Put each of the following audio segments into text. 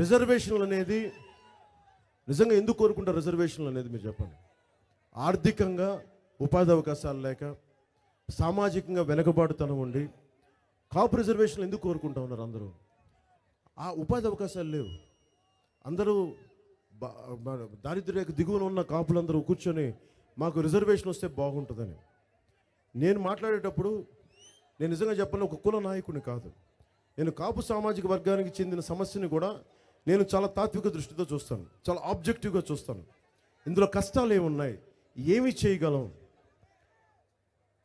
రిజర్వేషన్లు అనేది నిజంగా ఎందుకు కోరుకుంటారు రిజర్వేషన్లు అనేది మీరు చెప్పండి. ఆర్థికంగా ఉపాధి అవకాశాలు లేక సామాజికంగా వెనుకబాటుతనం ఉండి కాపు రిజర్వేషన్లు ఎందుకు కోరుకుంటా ఉన్నారు అందరూ? ఆ ఉపాధి అవకాశాలు లేవు. అందరూ దారిద్ర్యకు దిగువన ఉన్న కాపులందరూ కూర్చొని మాకు రిజర్వేషన్ వస్తే బాగుంటుందని. నేను మాట్లాడేటప్పుడు నేను నిజంగా చెప్పాలి ఒక కుల నాయకుడిని కాదు. నేను కాపు సామాజిక వర్గానికి చెందిన సమస్యని కూడా నేను చాలా తాత్విక దృష్టితో చూస్తాను. చాలా ఆబ్జెక్టివ్గా చూస్తాను. ఇందులో కష్టాలు ఏమున్నాయి ఏమి చేయగలం?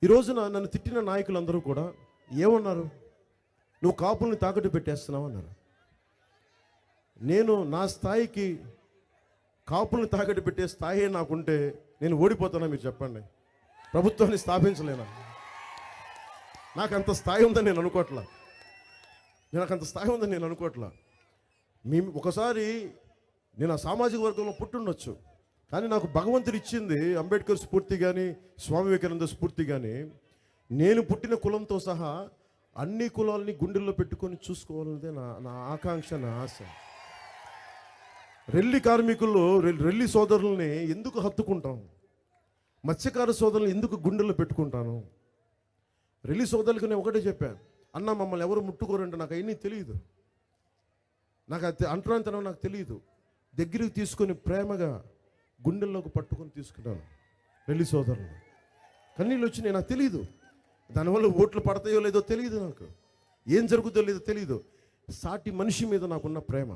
ఈ రోజున నన్ను తిట్టిన నాయకులందరూ కూడా ఏమన్నారు? నువ్వు కాపుల్ని తాకట్టు పెట్టేస్తున్నావు అన్నారు. నేను నా స్థాయికి కాపుల్ని తాకట్టు పెట్టే స్థాయి నాకుంటే నేను ఓడిపోతానా మీరు చెప్పండి? ప్రభుత్వాన్ని స్థాపించలేనా? నాకు అంత స్థాయి ఉందని నేను అనుకోవట్లా. నాకు అంత స్థాయి ఉందని నేను అనుకోవట్లా. మీ ఒకసారి నేను ఆ సామాజిక వర్గంలో పుట్టుండొచ్చు. కానీ నాకు భగవంతుడు ఇచ్చింది అంబేద్కర్ స్ఫూర్తి కానీ స్వామి వివేకానంద స్ఫూర్తి కానీ నేను పుట్టిన కులంతో సహా అన్ని కులాలని గుండెల్లో పెట్టుకొని చూసుకోవాలన్నదే నా నా ఆకాంక్ష నా ఆశ. రెల్లి కార్మికులు రెల్లి సోదరుల్ని ఎందుకు హత్తుకుంటాం? మత్స్యకార సోదరులు ఎందుకు గుండెల్లో పెట్టుకుంటాను? రెల్లి సోదరులకు నేను ఒకటే చెప్పాను. అన్న మమ్మల్ని ఎవరు ముట్టుకోరంటే నాకు అన్నీ తెలియదు నాకు అది అంటున్నాను నాకు తెలియదు దగ్గరికి తీసుకొని ప్రేమగా గుండెల్లోకి పట్టుకొని తీసుకున్నాను. పెళ్ళి సోదరులు కన్నీళ్ళు వచ్చినాయి నాకు తెలియదు దానివల్ల ఓట్లు పడతాయో లేదో తెలియదు నాకు. ఏం జరుగుతుందో లేదో తెలియదు సాటి మనిషి మీద నాకున్న ప్రేమ.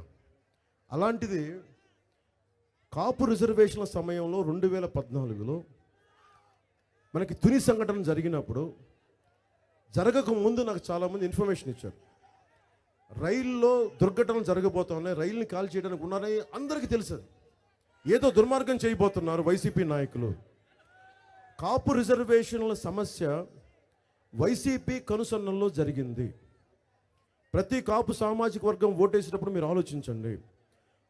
అలాంటిది కాపు రిజర్వేషన్ల సమయంలో రెండు వేల పద్నాలుగులో మనకి తుని సంఘటన జరిగినప్పుడు జరగక ముందు నాకు చాలామంది ఇన్ఫర్మేషన్ ఇచ్చారు. రైల్లో దుర్ఘటనలు జరగబోతున్నాయి రైల్ని కాల్ చేయడానికి ఉన్నారని అందరికీ తెలుసు ఏదో దుర్మార్గం చేయబోతున్నారు వైసీపీ నాయకులు. కాపు రిజర్వేషన్ల సమస్య వైసీపీ కనుసన్నల్లో జరిగింది. ప్రతి కాపు సామాజిక వర్గం ఓటేసినప్పుడు మీరు ఆలోచించండి.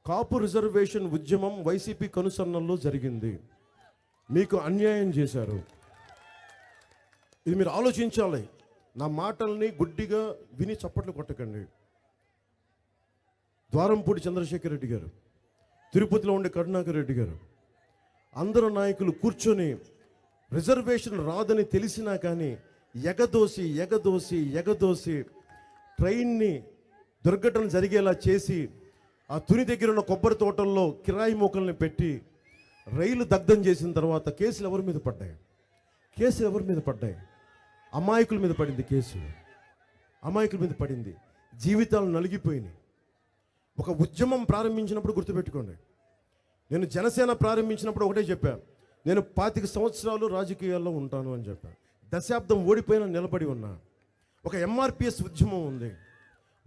కాపు రిజర్వేషన్ ఉద్యమం వైసీపీ కనుసన్నల్లో జరిగింది. మీకు అన్యాయం చేశారు. ఇది మీరు ఆలోచించాలి. నా మాటల్ని గుడ్డిగా విని చప్పట్లు కొట్టకండి. ద్వారంపూడి చంద్రశేఖర్ రెడ్డి గారు తిరుపతిలో ఉండే కరుణాకర్ రెడ్డి గారు అందరు నాయకులు కూర్చొని రిజర్వేషన్ రాదని తెలిసినా కానీ ఎగదోసి ఎగదోసి ఎగదోసి ట్రైన్ని దుర్ఘటన జరిగేలా చేసి ఆ తుని దగ్గర ఉన్న కొబ్బరి తోటల్లో కిరాయి మూకల్ని పెట్టి రైలు దగ్ధం చేసిన తర్వాత కేసులు ఎవరి మీద పడ్డాయి? కేసులు ఎవరి మీద పడ్డాయి? అమాయకుల మీద పడింది కేసు. అమాయకుల మీద పడింది. జీవితాలు నలిగిపోయినాయి. ఒక ఉద్యమం ప్రారంభించినప్పుడు గుర్తుపెట్టుకోండి. నేను జనసేన ప్రారంభించినప్పుడు ఒకటే చెప్పాను నేను పాతిక సంవత్సరాలు రాజకీయాల్లో ఉంటాను అని చెప్పాను దశాబ్దం ఓడిపోయిన నిలబడి ఉన్నా. ఒక ఎంఆర్పిఎస్ ఉద్యమం ఉంది.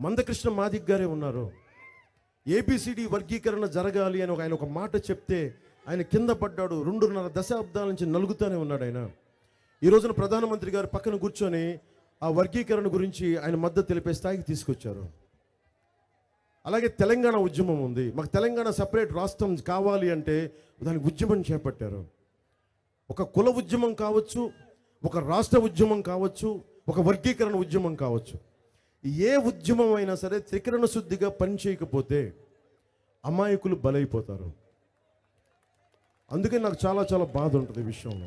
మందకృష్ణ మాదిక్ గారే ఉన్నారు. ఏబిసిడి వర్గీకరణ జరగాలి అని ఒక ఆయన ఒక మాట చెప్తే ఆయన కింద పడ్డాడు. రెండున్నర దశాబ్దాల నుంచి నలుగుతానే ఉన్నాడు ఆయన. ఈ రోజున ప్రధానమంత్రి గారు పక్కన కూర్చొని ఆ వర్గీకరణ గురించి ఆయన మద్దతు తెలిపే స్థాయికి తీసుకొచ్చారు. అలాగే తెలంగాణ ఉద్యమం ఉంది. మాకు తెలంగాణ సపరేట్ రాష్ట్రం కావాలి అంటే దానికి ఉద్యమం చేపట్టారు. ఒక కుల ఉద్యమం కావచ్చు ఒక రాష్ట్ర ఉద్యమం కావచ్చు ఒక వర్గీకరణ ఉద్యమం కావచ్చు. ఏ ఉద్యమం అయినా సరే త్రికరణ శుద్ధిగా పనిచేయకపోతే అమాయకులు బలైపోతారు. అందుకే నాకు చాలా చాలా బాధ ఉంటుంది ఈ విషయంలో.